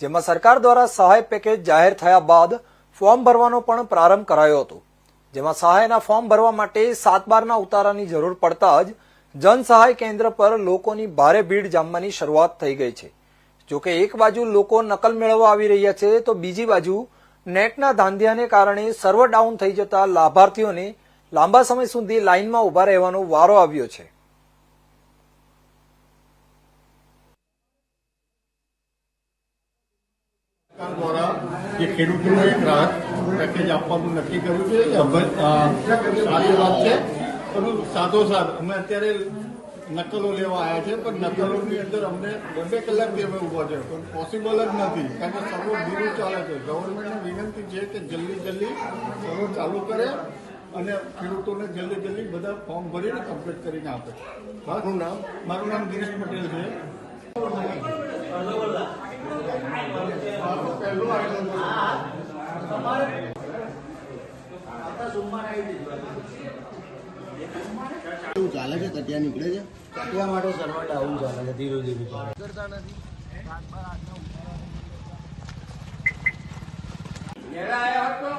જેમાં સરકાર દ્વારા સહાય પેકેજ જાહેર થયા બાદ ફોર્મ ભરવાનો પણ પ્રારંભ કરાયો હતો. જેમાં સહાયના ફોર્મ ભરવા માટે સાત બારના ઉતારાની જરૂર પડતા જ જન સહાય કેન્દ્ર પર લોકોની ભારે ભીડ જામવાની શરૂઆત થઈ ગઈ છે. જોકે એક બાજુ લોકો નકલ મેળવવા આવી રહ્યા છે, તો બીજી બાજુ નેટના ધાંધિયાને કારણે સર્વર ડાઉન થઈ જતા લાભાર્થીઓને લાંબા સમય સુધી લાઇનમાં ઊભા રહેવાનો વારો આવ્યો છે. સરકાર દ્વારા જે ખેડૂતોને એક રાહત પેકેજ આપવાનું નક્કી કર્યું છે એ સારી વાત છે. સાધો સાથોસાથ અમે અત્યારે નકલો લેવા આવ્યા છે પણ નકલોની અંદર અમને બે બે જે અમે ઊભા છે. પણ પોસિબલ જ નથી કારણ કે સર્વો ધીરું ચાલે છે. ગવર્મેન્ટને વિનંતી છે કે જલ્દી જલ્દી સર્વો ચાલુ કરે અને ખેડૂતોને જલ્દી જલ્દી બધા ફોર્મ ભરીને કમ્પ્લીટ કરીને આપે. મારું નામ? મારું નામ ગિરીશ પટેલ છે. ચાલે છે? કટિયા નીકળે છે? કટિયા માટે સર્વર ડાઉન ચાલે છે ધીરે ધીરે કરતા નથી આવ્યા હતો